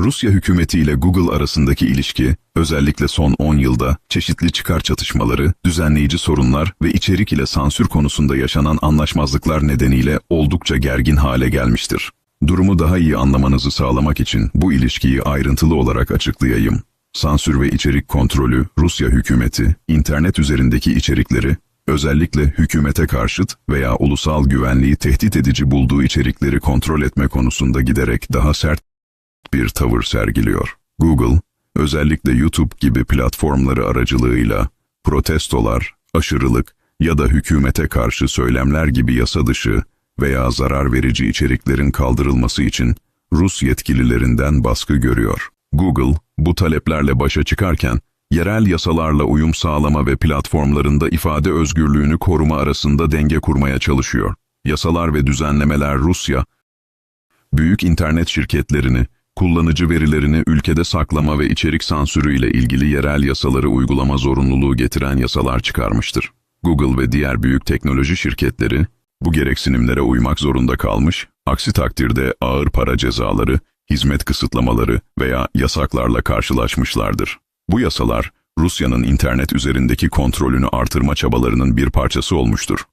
Rusya hükümeti ile Google arasındaki ilişki, özellikle son 10 yılda çeşitli çıkar çatışmaları, düzenleyici sorunlar ve içerik ile sansür konusunda yaşanan anlaşmazlıklar nedeniyle oldukça gergin hale gelmiştir. Durumu daha iyi anlamanızı sağlamak için bu ilişkiyi ayrıntılı olarak açıklayayım. Sansür ve içerik kontrolü, Rusya hükümeti, internet üzerindeki içerikleri, özellikle hükümete karşıt veya ulusal güvenliği tehdit edici bulduğu içerikleri kontrol etme konusunda giderek daha sert bir tavır sergiliyor. Google, özellikle YouTube gibi platformları aracılığıyla protestolar, aşırılık ya da hükümete karşı söylemler gibi yasa dışı veya zarar verici içeriklerin kaldırılması için Rus yetkililerinden baskı görüyor. Google, bu taleplerle başa çıkarken, yerel yasalarla uyum sağlama ve platformlarında ifade özgürlüğünü koruma arasında denge kurmaya çalışıyor. Yasalar ve düzenlemeler Rusya, büyük internet şirketlerini, kullanıcı verilerini ülkede saklama ve içerik sansürü ile ilgili yerel yasaları uygulama zorunluluğu getiren yasalar çıkarmıştır. Google ve diğer büyük teknoloji şirketleri bu gereksinimlere uymak zorunda kalmış, aksi takdirde ağır para cezaları, hizmet kısıtlamaları veya yasaklarla karşılaşmışlardır. Bu yasalar, Rusya'nın internet üzerindeki kontrolünü artırma çabalarının bir parçası olmuştur.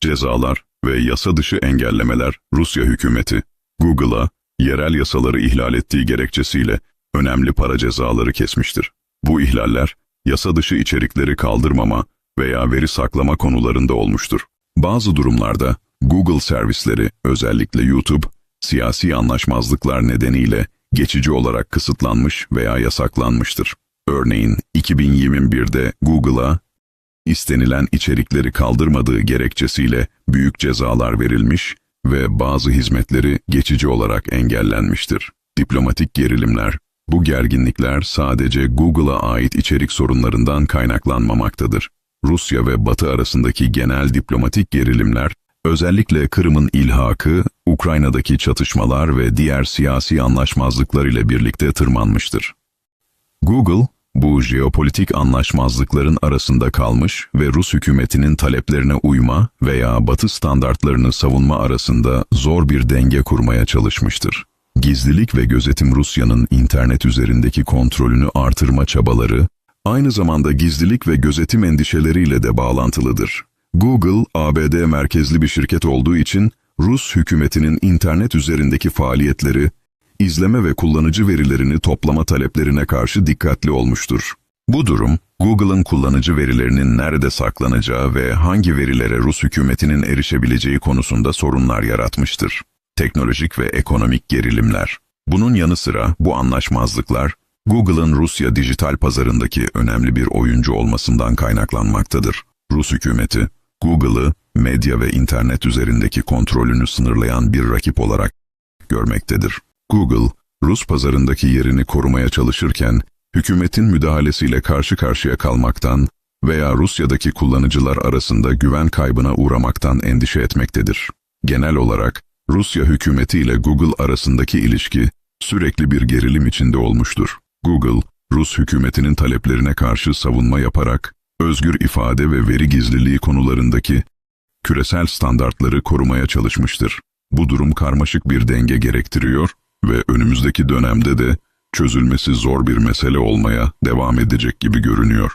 Cezalar ve yasa dışı engellemeler Rusya hükümeti, Google'a yerel yasaları ihlal ettiği gerekçesiyle önemli para cezaları kesmiştir. Bu ihlaller, yasa dışı içerikleri kaldırmama veya veri saklama konularında olmuştur. Bazı durumlarda Google servisleri, özellikle YouTube, siyasi anlaşmazlıklar nedeniyle geçici olarak kısıtlanmış veya yasaklanmıştır. Örneğin 2021'de Google'a istenilen içerikleri kaldırmadığı gerekçesiyle büyük cezalar verilmiş ve bazı hizmetleri geçici olarak engellenmiştir. Diplomatik gerilimler, bu gerginlikler sadece Google'a ait içerik sorunlarından kaynaklanmamaktadır. Rusya ve Batı arasındaki genel diplomatik gerilimler, özellikle Kırım'ın ilhakı, Ukrayna'daki çatışmalar ve diğer siyasi anlaşmazlıklar ile birlikte tırmanmıştır. Google, bu jeopolitik anlaşmazlıkların arasında kalmış ve Rus hükümetinin taleplerine uyma veya Batı standartlarını savunma arasında zor bir denge kurmaya çalışmıştır. Gizlilik ve gözetim Rusya'nın internet üzerindeki kontrolünü artırma çabaları, aynı zamanda gizlilik ve gözetim endişeleriyle de bağlantılıdır. Google, ABD merkezli bir şirket olduğu için Rus hükümetinin internet üzerindeki faaliyetleri, izleme ve kullanıcı verilerini toplama taleplerine karşı dikkatli olmuştur. Bu durum, Google'ın kullanıcı verilerinin nerede saklanacağı ve hangi verilere Rus hükümetinin erişebileceği konusunda sorunlar yaratmıştır. Teknolojik ve ekonomik gerilimler. Bunun yanı sıra bu anlaşmazlıklar, Google'ın Rusya dijital pazarındaki önemli bir oyuncu olmasından kaynaklanmaktadır. Rus hükümeti, Google'ı medya ve internet üzerindeki kontrolünü sınırlayan bir rakip olarak görmektedir. Google, Rus pazarındaki yerini korumaya çalışırken, hükümetin müdahalesiyle karşı karşıya kalmaktan veya Rusya'daki kullanıcılar arasında güven kaybına uğramaktan endişe etmektedir. Genel olarak, Rusya hükümeti ile Google arasındaki ilişki sürekli bir gerilim içinde olmuştur. Google, Rus hükümetinin taleplerine karşı savunma yaparak, özgür ifade ve veri gizliliği konularındaki küresel standartları korumaya çalışmıştır. Bu durum karmaşık bir denge gerektiriyor ve önümüzdeki dönemde de çözülmesi zor bir mesele olmaya devam edecek gibi görünüyor.